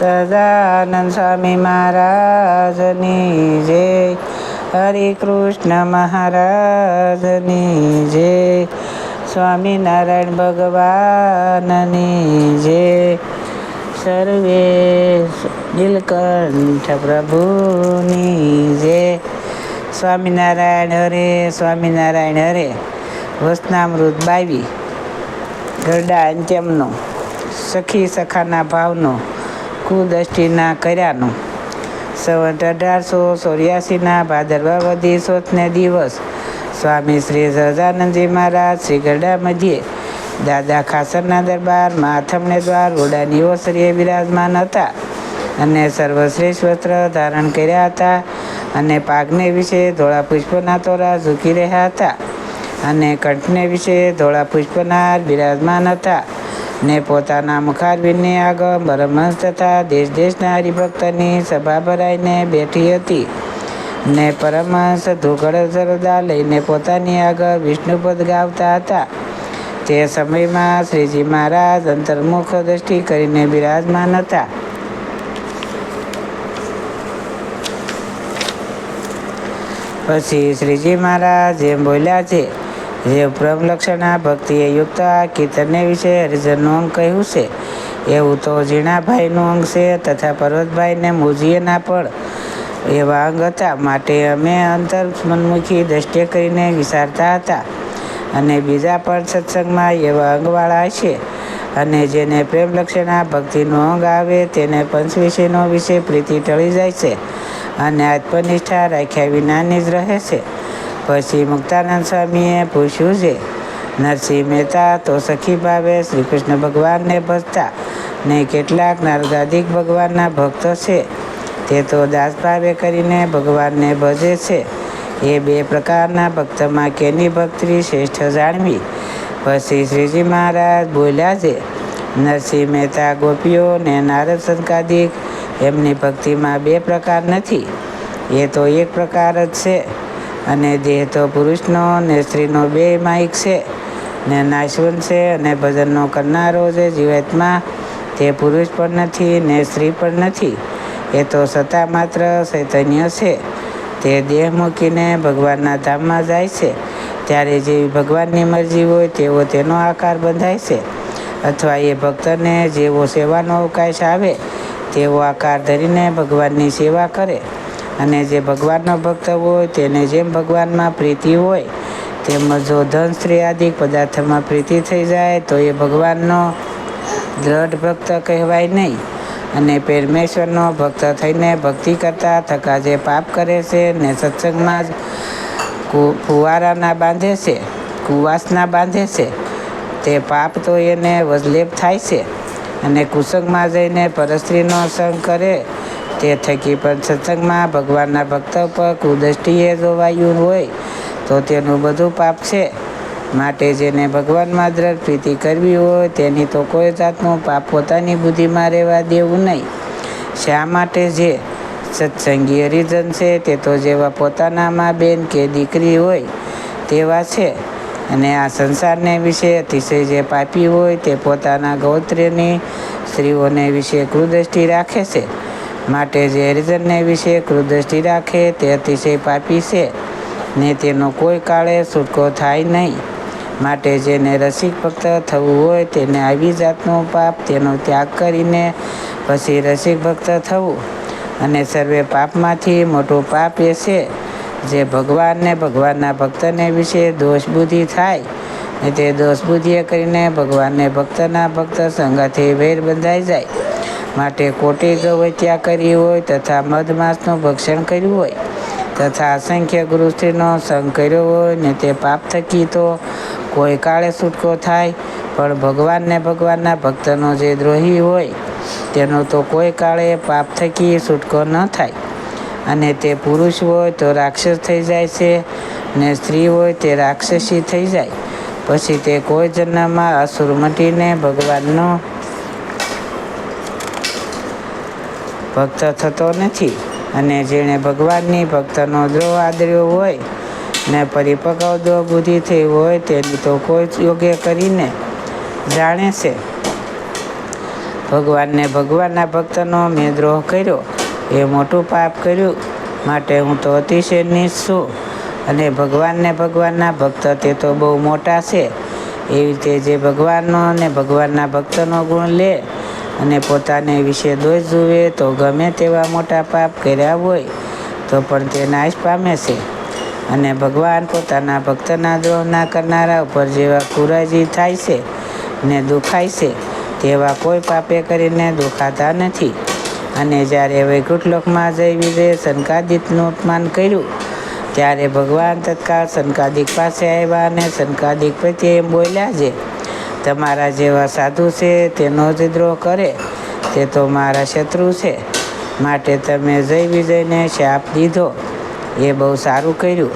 સદાનંદ સ્વામી મહારાજની જય હરે કૃષ્ણ મહારાજની જય સ્વામિનારાયણ ભગવાનની જય સર્વે નીલકંઠ પ્રભુની જય સ્વામિનારાયણ હરે સ્વામિનારાયણ હરે વસનામૃત બાવી ગરડા અંત્યમનો, સખી સખાના ભાવનો કુદષ્ટિના કર્યાનું. સવંત અઢારસો ચોર્યાસીના ભાદરવા વધી સોથને દિવસ. સ્વામી શ્રી સહજાનંદજી મહારાજ શ્રી ગરડા મધ્યે. દાદા ખાસરના દરબારમાં માથમણે દ્વાર, ઘોડાની ઓસરીએ બિરાજમાન હતા. અને સર્વશ્રેષ્ઠ વસ્ત્ર ધારણ કર્યા હતા. અને પાગને વિશે ધોળા પુષ્પના તોરા ઝૂકી રહ્યા હતા. અને કંઠને વિશે ધોળા પુષ્પના બિરાજમાન હતા. ને પોતાના મુખારબીનની આગળ બ્રહ્મંસ તથા દેશ દેશના હરિભક્તની સભા ભરાઈને બેઠી હતી. ને પરમહંસ ધુગડ સરદા લઈને પોતાની આગળ વિષ્ણુપદ ગાવતા હતા. તે સમયમાં શ્રીજી મહારાજ અંતર્મુખ દ્રષ્ટિ કરીને બિરાજમાન હતા. પછી શ્રીજી મહારાજ જેમ બોલ્યા છે જે પ્રમલક્ષણા ભક્તિએ યુક્ત આ કીર્તનને વિશે હરિજનનું અંગ કહ્યું છે. એવું તો ઝીણાભાઈનું અંગ છે તથા પર્વતભાઈને મોજીએના પણ એવા અંગ હતા. માટે અમે અંતર મનમુખી દ્રષ્ટિએ કરીને વિચારતા હતા. અને બીજા પણ સત્સંગમાં એવા અંગવાળા છે. અને જેને પ્રેમ લક્ષણા ભક્તિનું અંગ આવે તેને પંચ વિશેનો વિશે પ્રીતિ ટળી જાય છે. અને આત્મનિષ્ઠા રાખ્યા વિનાની જ રહે છે. પછી મુક્તાનંદ સ્વામીએ પૂછ્યું છે, નરસિંહ મહેતા, તો સખી ભાવે શ્રી કૃષ્ણ ભગવાનને ભજતા ને કેટલાક નારદાદિક ભગવાનના ભક્તો છે. તે તો દાસ ભાવે કરીને ભગવાનને ભજે છે. એ બે પ્રકારના ભક્તમાં કેની ભક્તિ શ્રેષ્ઠ જાણવી? પછી શ્રીજી મહારાજ બોલ્યા છે, નરસિંહ મહેતા, ગોપીઓ ને નારદ સંકાદિક એમની ભક્તિમાં બે પ્રકાર નથી. એ તો એક પ્રકાર જ છે. અને દેહ તો પુરુષનો ને સ્ત્રીનો બે માઇક છે, ને નાશવંત છે અને ભજનનો કરનારો છે જીવાત્મા. તે પુરુષ પણ નથી ને સ્ત્રી પણ નથી. એ તો સત્તા માત્ર ચૈતન્ય છે. તે દેહ મૂકીને ભગવાનના ધામમાં જાય છે. ત્યારે જેવી ભગવાનની મરજી હોય તેવો તેનો આકાર બંધાય છે. અથવા એ ભક્તને જેવો સેવાનો અવકાશ આવે, તેવો આકાર ધરીને ભગવાનની સેવા કરે. અને જે ભગવાનનો ભક્ત હોય, તેને જેમ ભગવાનમાં પ્રીતિ હોય, તેમજ જો ધન, સ્ત્રી આદિ પદાર્થમાં પ્રીતિ થઈ જાય, તો એ ભગવાનનો દ્રઢ ભક્ત કહેવાય નહીં. અને પરમેશ્વરનો ભક્ત થઈને ભક્તિ કરતા થકા જે પાપ કરે છે, ને સત્સંગમાં જ ફુવારાના બાંધે છે, કુવાસના બાંધે છે, તે પાપ તો એને વજલેપ થાય છે. અને કુસંગમાં જઈને પરસ્ત્રીનો સંગ કરે તે થકી પણ સત્સંગમાં ભગવાનના ભક્ત પર કુદૃષ્ટિએ જોવાયું હોય, તો તેનું બધું પાપ છે. માટે જેને ભગવાનમાં દ્રઢ પ્રીતિ કરવી હોય, તેની તો કોઈ જાતનું પાપ પોતાની બુદ્ધિમાં રહેવા દેવું નહીં. શા માટે જે સત્સંગી હરિજન છે, તે તો જેવા પોતાનામાં બેન કે દીકરી હોય, તેવા છે. અને આ સંસારને વિશે અતિશય જે પાપી હોય, તે પોતાના ગૌત્રની સ્ત્રીઓને વિશે કુદૃષ્ટિ રાખે છે. માટે જે હરિજનને વિશે કુદૃષ્ટિ રાખે તે અતિશય પાપી છે. ને તેનો કોઈ કાળે છૂટકો થાય નહીં. માટે જેને રસિક ભક્ત થવું હોય તેને આવી જાતનું પાપ તેનો ત્યાગ કરીને પછી રસિક ભક્ત થવું. અને સર્વે પાપમાંથી મોટું પાપ એ છે જે ભગવાનને ભગવાનના ભક્તને વિશે દોષ બુદ્ધિ થાય. ને તે દોષ બુદ્ધિએ કરીને ભગવાનને ભક્તના ભક્ત સંગાથી વેર બંધાઈ જાય. માટે કોટી ગવત્યા કરી હોય તથા મધમાસનું ભક્ષણ કર્યું હોય તથા અસંખ્ય ગુરુશ્રીનો સંગ કર્યો હોય ને તે પાપ થકી તો કોઈ કાળે છૂટકો થાય, પણ ભગવાનને ભગવાનના ભક્તનો જે દ્રોહી હોય તેનો તો કોઈ કાળે પાપ થકી છૂટકો ન થાય. અને તે પુરુષ હોય તો રાક્ષસ થઈ જાય છે ને સ્ત્રી હોય તે રાક્ષસી થઈ જાય. પછી તે કોઈ જન્મમાં અસુર મટીને ભગવાનનો ભક્ત થતો નથી. અને જેણે ભગવાનની ભક્તનો દ્રોહ આદર્યો હોય ને પરિપક્વ દ્રોહ બુદ્ધિ થઈ હોય તેની તો કોઈ યોગ્ય કરીને જાણે છે. ભગવાનને ભગવાનના ભક્તનો મેં દ્રોહ કર્યો. એ મોટું પાપ કર્યું. માટે હું તો અતિશય નીચ છું. અને ભગવાનને ભગવાનના ભક્ત તે તો બહુ મોટા છે. એવી રીતે જે ભગવાનનો અને ભગવાનના ભક્તનો ગુણ લે અને પોતાને વિશે દોષ જુએ તો ગમે તેવા મોટા પાપ કર્યા હોય, તો પણ તે નાશ પામે છે. અને ભગવાન પોતાના ભક્તના દ્રોહ ના કરનારા ઉપર જેવા કુરાજી થાય છે ને દુખાય છે, તેવા કોઈ પાપે કરીને દુખાતા નથી. અને જ્યારે વૈકુંઠલોકમાં જઈ વિજય સનકાદિકનું અપમાન કર્યું, ત્યારે ભગવાન તત્કાળ શંકાદિક પાસે આવ્યા અને સનકાદિક પ્રત્યે એમ બોલ્યા છે તમારા જેવા સાધુ છે તેનો જ દ્રોહ કરે, તે તો મારા શત્રુ છે. માટે તમે જય વિજયને શાપ દીધો. એ બહુ સારું કર્યું.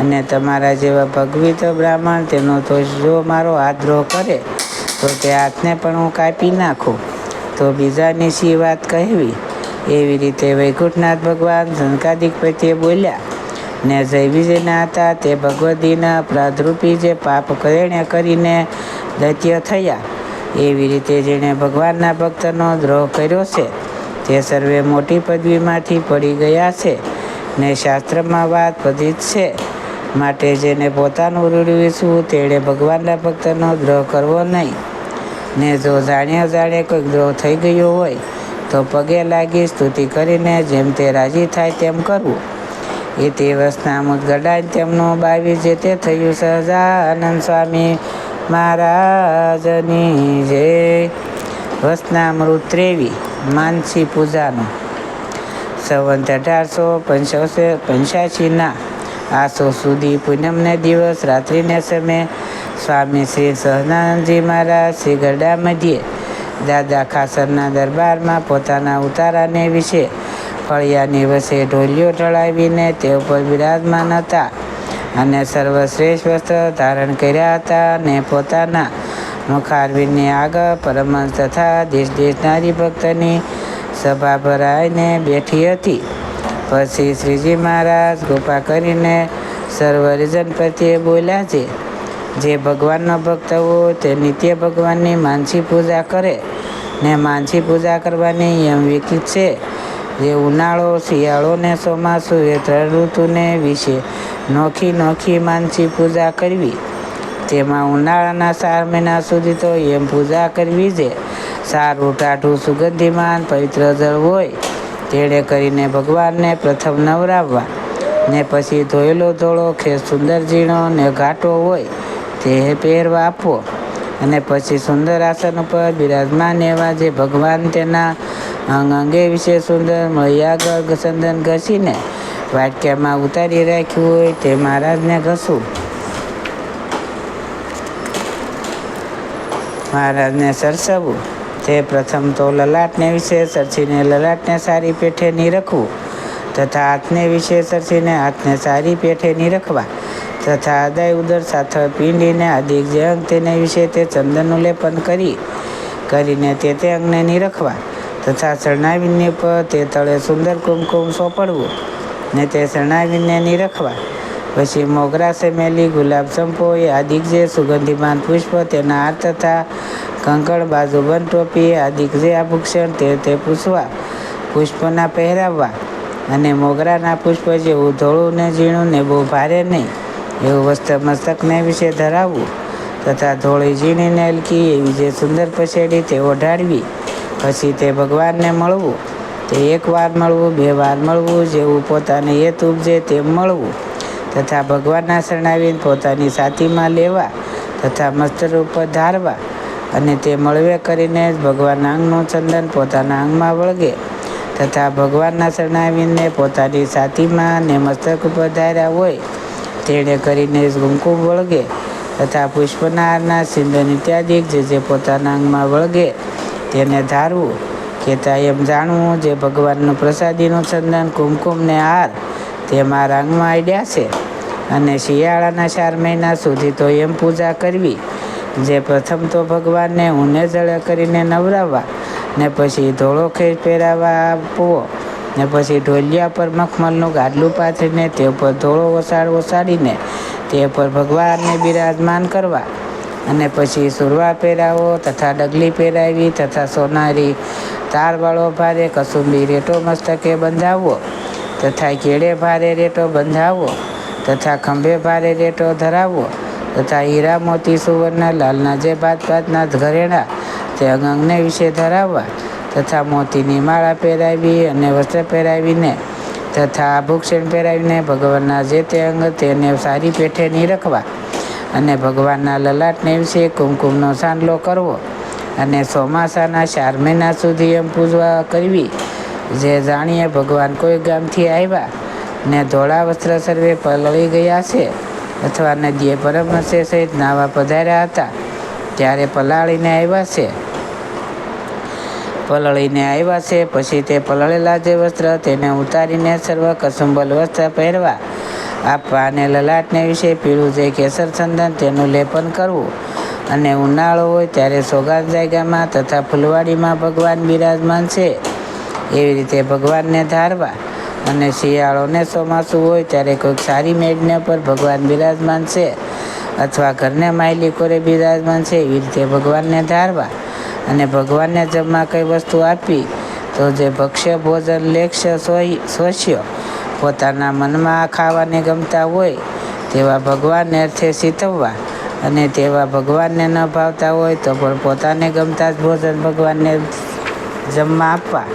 અને તમારા જેવા ભગવિત બ્રાહ્મણ, તેનો તો જો મારો હાથ દ્રોહ કરે, તો તે હાથને પણ હું કાપી નાખું. તો બીજાની શી વાત કહેવી? એવી રીતે વૈકુંઠનાથ ભગવાન સંકાદિક પ્રત્યે બોલ્યા ને જય વિજયના હતા તે ભગવદીના અપરાધરૂપી જે પાપ કરેણે કરીને દૈત્ય થયા. એવી રીતે જેણે ભગવાનના ભક્તનો દ્રોહ કર્યો છે, તે સર્વે મોટી પદવીમાંથી પડી ગયા છે ને શાસ્ત્રમાં વાત બધી છે. માટે જેને પોતાનું રૂડવીશું તેણે ભગવાનના ભક્તનો દ્રોહ કરવો નહીં. ને જો જાણે અજાણે કોઈક દ્રોહ થઈ ગયો હોય, તો પગે લાગી સ્તુતિ કરીને જેમ તે રાજી થાય તેમ કરવું. એ તે વસનામુદ ગડાઈને તેમનું બાવી જે તે થયું સહજાનંદ સ્વામી મહારાજની જય વસનામૃત ત્રેવી માનસી પૂજાનું. સંવંત અઢારસો પંચોતેર પંચ્યાસીના આસો સુધી પૂનમને દિવસ રાત્રિને સમયે સ્વામી શ્રી સહજાનંદજી મહારાજ શ્રી ગરડા મધ્યે દાદા ખાસરના દરબારમાં પોતાના ઉતારાને વિશે ફળિયાની દિવસે ઢોલિયો ઢળાવીને તે ઉપર બિરાજમાન હતા અને સર્વશ્રેષ્ઠ વસ્ત્ર ધારણ કર્યા હતા અને પોતાના મુખારવીની આગળ પરમહંસ તથા દેશ દેશનારી ભક્તની સભા ભરાઈને બેઠી હતી. પછી શ્રીજી મહારાજ કૃપા કરીને સર્વરિજન પ્રત્યે બોલ્યા છે, જે ભગવાનનો ભક્ત હોય તે નિત્ય ભગવાનની માનસી પૂજા કરે ને માનસી પૂજા કરવાની એમ વિકિત છે. જે ઉનાળો, શિયાળો ને ચોમાસું એ ત્રણ ઋતુને વિશે નોખી નોખી માનસી પૂજા કરવી. તેમાં ઉનાળાના ચાર મહિના સુધી તો એમ પૂજા કરવી છે. સારું ટાઢું સુગંધિમાન, પવિત્ર જળ હોય, તેણે કરીને ભગવાનને પ્રથમ નવરાવવા. ને પછી ધોયેલો ધોળો કે સુંદર ઝીણો ને ઘાટો હોય, તે પહેરવા આપવો. અને પછી સુંદર આસન ઉપર બિરાજમાન એવા જે ભગવાન તેના અંગ અંગે વિશે સુંદર મળિયાગળ ચંદન ઘસીને વાટક્યામાં ઉતારી રાખ્યું હોય તે મહારાજને ઘસવું મહારાજને સરસવવું તે પ્રથમ તો લલાટને વિશે સરસીને લલાટને સારી પેઠે રખવું તથા હાથને વિશે સરસીને હાથને સારી પેઠે રખવા તથા આદાય ઉદર સાથે પીંડીને અધિક જે અંગ તેને વિશે તે ચંદનનું લેપન કરી, કરીને તે તે અંગને નિરખવા તથા શરણાવીને પર તે તળે સુંદર કુમકુમ સોંપડવું ને તે શરણાવીને નિરખવા પછી મોગરા સેમેલી ગુલાબ ચંપો એ આદિક જે સુગંધિમાન પુષ્પ તેના હાર તથા કંકણ બાજુબંધ ટોપી આદિક જે આભૂષણ તે તે પૂછવા, પુષ્પના પહેરાવવા અને મોગરાના પુષ્પ જેવું ધોળું ને ઝીણું ને બહુ ભારે નહીં, એવું વસ્ત્ર મસ્તકને વિશે ધરાવવું તથા ધોળી ઝીણીને હલકી એવી જે સુંદર પછેડી તે ઓઢાડવી પછી તે ભગવાનને મળવું, તે એક વાર મળવું, બે વાર મળવું, જેવું પોતાને હેત ઉપજે તેમ મળવું. તથા ભગવાનના શરણાવીને પોતાની સાથીમાં લેવા, તથા મસ્તર ઉપર ધારવા. અને તે મળવે કરીને જ ભગવાનના અંગનું ચંદન પોતાના અંગમાં વળગે. તથા ભગવાનના શરણાવીને પોતાની સાથીમાં ને મસ્તક ઉપર ધાર્યા હોય, તેણે કરીને જ કુમકુમ વળગે. તથા પુષ્પના હારના સિંદન ઇત્યાદિ જે જે પોતાના અંગમાં વળગે. તેને ધારવું. કહેતા એમ જાણવું જે ભગવાનનું પ્રસાદીનું ચંદન, કુમકુમને હાર, તે મારા અંગમાં આડ્યા છે. અને શિયાળાના ચાર મહિના સુધી તો એમ પૂજા કરવી. જે પ્રથમ તો ભગવાનને ઊને જળે કરીને નવરાવવા, ને પછી ધોળો ખેર પહેરાવા આપવો, ને પછી ઢોલિયા પર મખમલનું ગાડલું પાથરીને તે ઉપર ધોળો ઓસાડ ઓસાડીને તે પર ભગવાનને બિરાજમાન કરવા. અને પછી સુરવા પહેરાવો તથા ડગલી પહેરાવી તથા સોનારી તારવાળો ભારે કસુંબી રેટો મસ્તકે બંધાવવો તથા કેળે ભારે રેટો બંધાવવો તથા ખંભે ભારે રેટો ધરાવવો તથા હીરા મોતી સુવર્ણ, લાલના જે ભાત ભાતના ઘરેણા તે અંગ અંગને વિશે ધરાવવા તથા મોતીની માળા પહેરાવી અને વસ્ત્ર પહેરાવીને તથા આભૂક્ષણ પહેરાવીને ભગવાનના જે તે અંગ તેને સારી પેઠે નહીં રખવા અને ભગવાનના લલાટને વિશે કુમકુમનો સાંડલો કરવો અને ચોમાસાના ચાર મહિના સુધી એમ પૂજવા કરવી. જે જાણીએ ભગવાન કોઈ ગામથી આવ્યા ને ધોળા વસ્ત્ર સર્વે પલળી ગયા છે અથવા નદીએ પરમહંસે સહિત નાવા પધાર્યા હતા, ત્યારે પલાળીને આવ્યા છે. પલળીને આવ્યા છે, પછી તે પલળેલા જે વસ્ત્ર તેને ઉતારીને સર્વ કસુંબલ વસ્ત્ર પહેરવા આપવા અને લલાટને વિશે પીળું જે કેસર ચંદન તેનું લેપન કરવું. અને ઉનાળો હોય ત્યારે સોગાદ જાયગામાં તથા ફૂલવાડીમાં ભગવાન બિરાજમાન છે. એવી રીતે ભગવાનને ધારવા અને શિયાળોને ચોમાસું હોય ત્યારે કોઈક સારી મેડને પર ભગવાન બિરાજમાન છે. અથવા ઘરને માયલી કોરે બિરાજમાન છે એવી રીતે ભગવાનને ધારવા અને ભગવાનને જમવા કઈ વસ્તુ આપી તો જે ભક્ષ્ય ભોજન લેખ્ય શોષ્ય પોતાના મનમાં ખાવાને ગમતા હોય, તેવા ભગવાનને અર્થે સીતવવા અને તેવા ભગવાનને ન ભાવતા હોય તો પણ પોતાને ગમતા જ ભોજન ભગવાનને જમવા આપવા.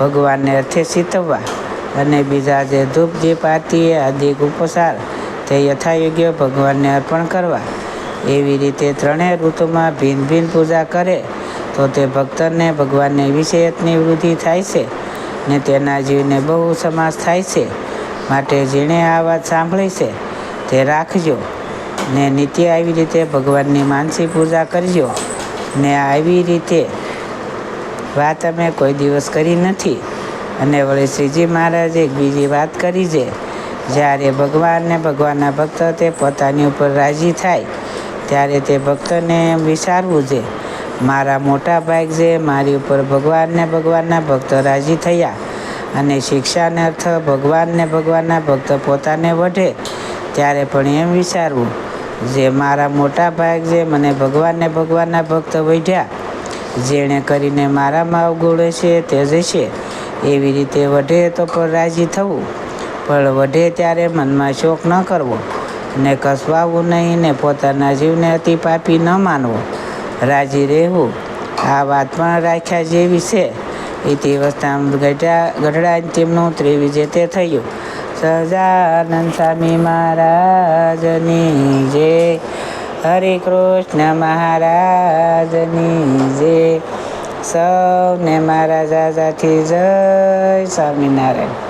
ભગવાનને અર્થે સીતવવા અને બીજા જે ધૂપ, દીપ, આરતી અધિક ઉપસાર તે યથાયોગ્ય ભગવાનને અર્પણ કરવા. એવી રીતે ત્રણેય ઋતુમાં ભિન્ન ભિન્ન પૂજા કરે તો તે ભક્તને ભગવાનને વિષયતની વૃદ્ધિ થાય છે. ને તેના જીવને બહુ સમાસ થાય છે. માટે જેણે આ વાત સાંભળી છે, તે રાખજો. ને નિત્ય આવી રીતે ભગવાનની માનસી પૂજા કરજો. ને આવી રીતે વાત અમે કોઈ દિવસ કરી નથી. અને વળી શ્રીજી મહારાજે એક બીજી વાત કરી છે. જ્યારે ભગવાન ને ભગવાનના ભક્ત તે પોતાની ઉપર રાજી થાય, ત્યારે તે ભક્તને વિચારવું છે મારા મોટા ભાગ છે, મારી ઉપર ભગવાનને ભગવાનના ભક્ત રાજી થયા અને શિક્ષાને અર્થ ભગવાનને ભગવાનના ભક્ત પોતાને વઢે. ત્યારે પણ એમ વિચારવું જે મારા મોટા ભાગ છે, મને ભગવાનને ભગવાનના ભક્ત વઢ્યા. જેણે કરીને મારામાં અવગુણ છે, તે જશે. એવી રીતે વઢે તો પણ રાજી થવું. પણ વઢે ત્યારે મનમાં શોક ન કરવો, ને કસવાવું નહીં, ને પોતાના જીવને અતિ પાપી ન માનવો. રાજી રહેવું. આ વાત પણ રાખ્યા જેવી છે. એ વસ્તામ ગઢડા ગઢડા તેમનું ત્રિવિજે તે થયું. સજાનંદ સ્વામી મહારાજની જે. હરે કૃષ્ણ મહારાજની જે. સૌને મારા જાજાથી જય સ્વામિનારાયણ.